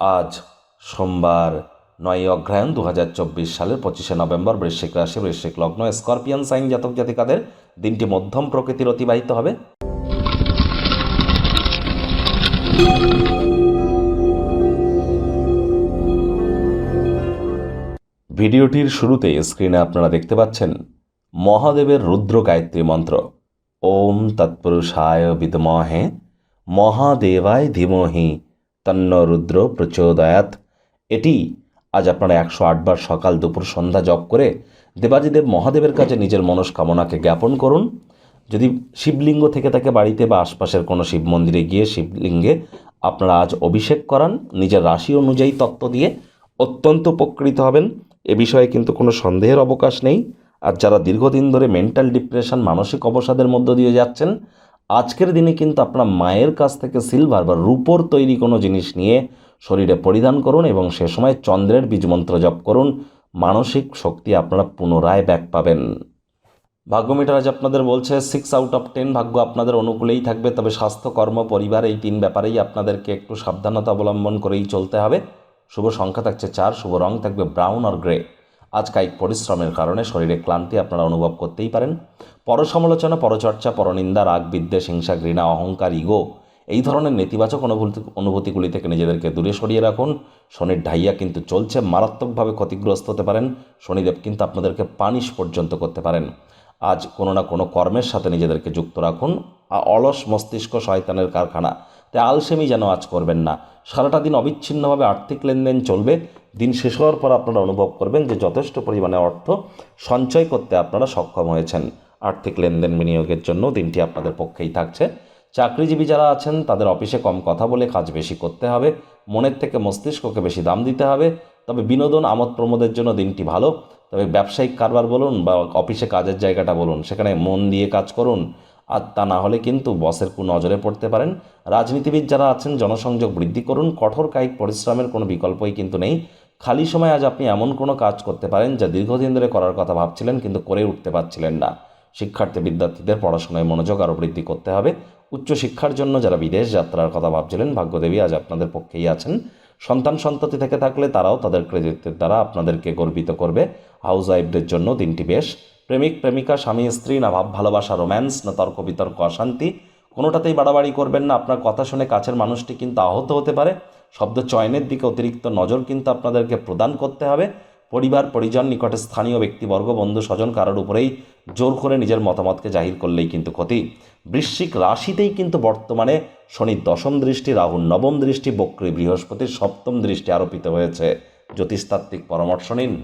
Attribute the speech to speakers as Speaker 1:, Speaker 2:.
Speaker 1: আজ সোমবার নয় অগ্রহায়ণ দু হাজার চব্বিশ সালের পঁচিশে নভেম্বর বৃশ্চিক রাশি, বৃশ্চিক লগ্ন, স্করপিয়ান, সাইন জাতক জাতিকাদের দিনটি মধ্যম প্রকৃতির অতিবাহিত হবে। ভিডিওটির শুরুতে স্ক্রিনে আপনারা দেখতে পাচ্ছেন মহাদেবের রুদ্র গায়ত্রী মন্ত্র। ওম তৎপুরুষায় বিদমহে মহাদেবায় ধীমহি তন্ন রুদ্র প্রচোদয়াত। এটি আজ আপনারা একশো আটবার সকাল দুপুর সন্ধ্যা জপ করে দেবাদিদেব মহাদেবের কাছে নিজের মনস্কামনাকে জ্ঞাপন করুন। যদি শিবলিঙ্গ থেকে থাকে বাড়িতে বা আশপাশের কোনো শিব মন্দিরে গিয়ে শিবলিঙ্গে আপনারা আজ অভিষেক করান, নিজের রাশি অনুযায়ী তত্ত্ব দিয়ে অত্যন্ত উপকৃত হবেন। এ বিষয়ে কিন্তু কোনো সন্দেহের অবকাশ নেই। আর যারা দীর্ঘদিন ধরে মেন্টাল ডিপ্রেশন মানসিক অবসাদের মধ্য দিয়ে যাচ্ছেন আজকের দিনে কিন্তু আপনার মায়ের কাছ থেকে সিলভার বা রূপোর তৈরি কোনো জিনিস নিয়ে শরীরে পরিধান করুন এবং সে সময় চন্দ্রের বীজমন্ত্র জপ করুন। মানসিক শক্তি আপনারা পুনরায় ব্যাক পাবেন। ভাগ্যমিটার আজ আপনাদের বলছে সিক্স আউট অফ টেন ভাগ্য আপনাদের অনুকূলেই থাকবে, তবে স্বাস্থ্য, কর্ম, পরিবার এই তিন ব্যাপারেই আপনাদেরকে একটু সাবধানতা অবলম্বন করেই চলতে হবে। শুভ সংখ্যা থাকছে চার, শুভ রং থাকবে ব্রাউন আর গ্রে আজ কায়িক পরিশ্রমের কারণে শরীরে ক্লান্তি আপনারা অনুভব করতেই পারেন। পরসমালোচনা, পরচর্চা, পরনিন্দা রাগ বিদ্বেষ হিংসা, ঘৃণা, অহংকার, ইগো এই ধরনের নেতিবাচক অনুভূতি, অনুভূতিগুলি থেকে নিজেদেরকে দূরে সরিয়ে রাখুন। শনির ঢাইয়া কিন্তু চলছে, মারাত্মকভাবে ক্ষতিগ্রস্ত হতে পারেন। শনিদেব কিন্তু আপনাদেরকে পানিশ পর্যন্ত করতে পারেন। আজ কোনো না কোনো কর্মের সাথে নিজেদেরকে যুক্ত রাখুন। অলস মস্তিষ্ক শয়তানের কারখানা। তাই আলসেমি যেন আজ করবেন না। সারাটা দিন অবিচ্ছিন্নভাবে আর্থিক লেনদেন চলবে। দিন শেষ হওয়ার পর আপনারা অনুভব করবেন যে যথেষ্ট পরিমাণে অর্থ সঞ্চয় করতে আপনারা সক্ষম হয়েছেন। আর্থিক লেনদেন বিনিয়োগের জন্য দিনটি আপনাদের পক্ষেই থাকছে। চাকরিজীবী যারা আছেন, তাদের অফিসে কম কথা বলে কাজ বেশি করতে হবে। মনের থেকে মস্তিষ্ককে বেশি দাম দিতে হবে। তবে বিনোদন, আমোদ প্রমোদের জন্য দিনটি ভালো। তবে ব্যবসায়িক কারবার বলুন বা অফিসে কাজের জায়গাটা বলুন, সেখানে মন দিয়ে কাজ করুন। আর তা না হলে কিন্তু বসের কু নজরে পড়তে পারেন। রাজনীতিবিদ যারা আছেন, জনসংযোগ বৃদ্ধি করুন, কঠোর কায়িক পরিশ্রমের কোনো বিকল্পই কিন্তু নেই। খালি সময় আজ আপনি এমন কোনো কাজ করতে পারেন যা দীর্ঘদিন ধরে করার কথা ভাবছিলেন কিন্তু করে উঠতে পারছিলেন না। শিক্ষার্থী বিদ্যার্থীদের পড়াশোনায় মনোযোগ আরও বৃদ্ধি করতে হবে। উচ্চশিক্ষার জন্য যারা বিদেশ যাত্রার কথা ভাবছিলেন, ভাগ্যদেবী আজ আপনাদের পক্ষেই আছেন। সন্তান সন্ততি থেকে থাকলে তারাও তাদের কৃতিত্বের দ্বারা আপনাদেরকে গর্বিত করবে। হাউস ওয়াইফদের জন্য দিনটি বেশ প্রেমিক, প্রেমিকা, স্বামী, স্ত্রী, না ভাব, ভালোবাসা, রোম্যান্স, না তর্ক, বিতর্ক, অশান্তি, কোনোটাতেই বাড়াবাড়ি করবেন না। আপনার কথা শুনে কাছের মানুষটি কিন্তু আহত হতে পারে। শব্দ চয়নের দিকে অতিরিক্ত নজর কিন্তু আপনাদেরকে প্রদান করতে হবে। পরিবার, পরিজন, নিকটে স্থানীয় ব্যক্তিবর্গ, বন্ধু, স্বজন কারোর উপরেই জোর করে নিজের মতামতকে জাহির করলেই কিন্তু ক্ষতি। বৃশ্চিক রাশিতেই কিন্তু বর্তমানে শনির দশম দৃষ্টি রাহুর নবম দৃষ্টি, বক্রী বৃহস্পতির সপ্তম দৃষ্টি আরোপিত হয়েছে। জ্যোতিষতাত্ত্বিক পরামর্শ নিন।